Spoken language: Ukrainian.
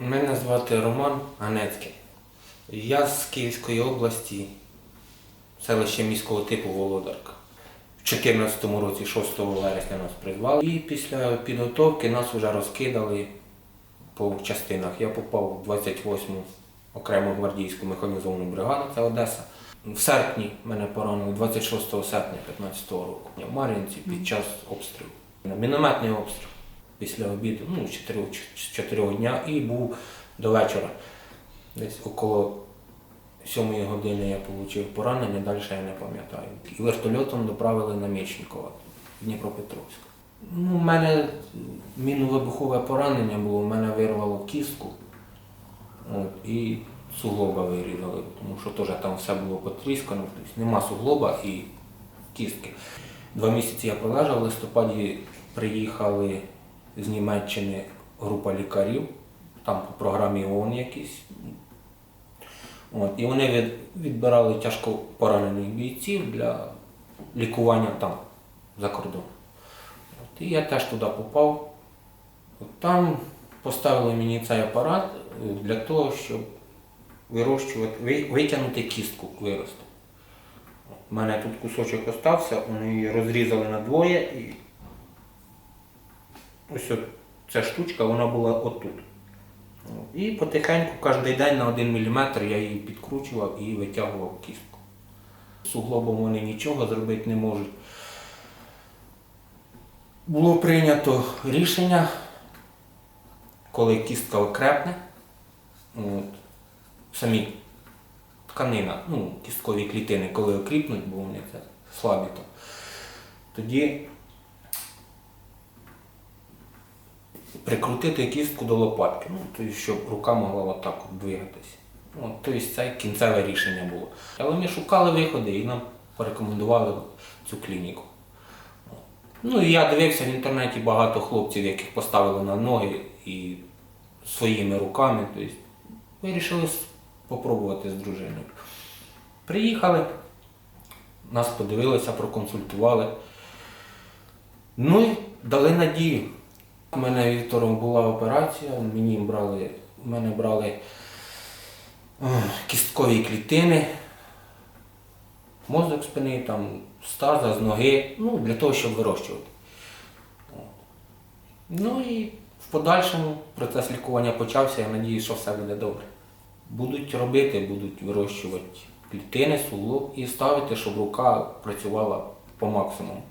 Мене звати Роман Ганецький. Я з Київської області, селище міського типу Володарка. В 2014 році, 6 вересня нас призвали. І після підготовки нас вже розкидали по частинах. Я попав в 28-му окрему гвардійську механізовану бригаду, це Одеса. В серпні мене поранили 26 серпня 2015 року в Мар'їнці під час обстрілу. Мінометний обстріл після обіду, ну, з 4, дня і був до вечора. Десь около 7 години я отримав поранення, далі я не пам'ятаю. І вертольотом доправили на Мечникова, в Дніпропетровськ. Ну, у мене міновибухове поранення було, у мене вирвало кістку от, і суглоба вирізали, тому що теж там все було потріскано, тобто нема суглоба і кістки. Два місяці я пролежав, в листопаді приїхали з Німеччини група лікарів, там по програмі ООН якісь. От, і вони від, відбирали тяжко поранених бійців для лікування там, за кордоном. От, і я теж туди попав. От, там поставили мені цей апарат е, для того, щоб вирощувати, ви- витягнути кістку виросту. У мене тут кусочок остався, вони її розрізали на двоє і ось ця штучка, вона була отут. І потихеньку кожен день на 1 мм я її підкручував і витягував кістку. Суглобом вони нічого зробити не можуть. Було прийнято рішення, коли кістка окрепне, от, самі тканина, ну, кісткові клітини, коли окріпнуть, бо вони це слабі, то тоді прикрутити кістку до лопатки, ну, тобто, щоб рука могла отак от двигатися. От, тобто це кінцеве рішення було. Але ми шукали виходи і нам порекомендували цю клініку. Ну і я дивився в інтернеті багато хлопців, яких поставили на ноги і своїми руками. Тобто вирішили спробувати з дружиною. Приїхали, нас подивилися, проконсультували. Ну і дали надію. У мене вівтором була операція, мені брали, мене брали е, кісткові клітини, мозок спини, там, стаза з ноги, ну, для того, щоб вирощувати. Ну і в подальшому процес лікування почався, я надію, що все буде добре. Будуть робити, будуть вирощувати клітини, суглоб і ставити, щоб рука працювала по максимуму.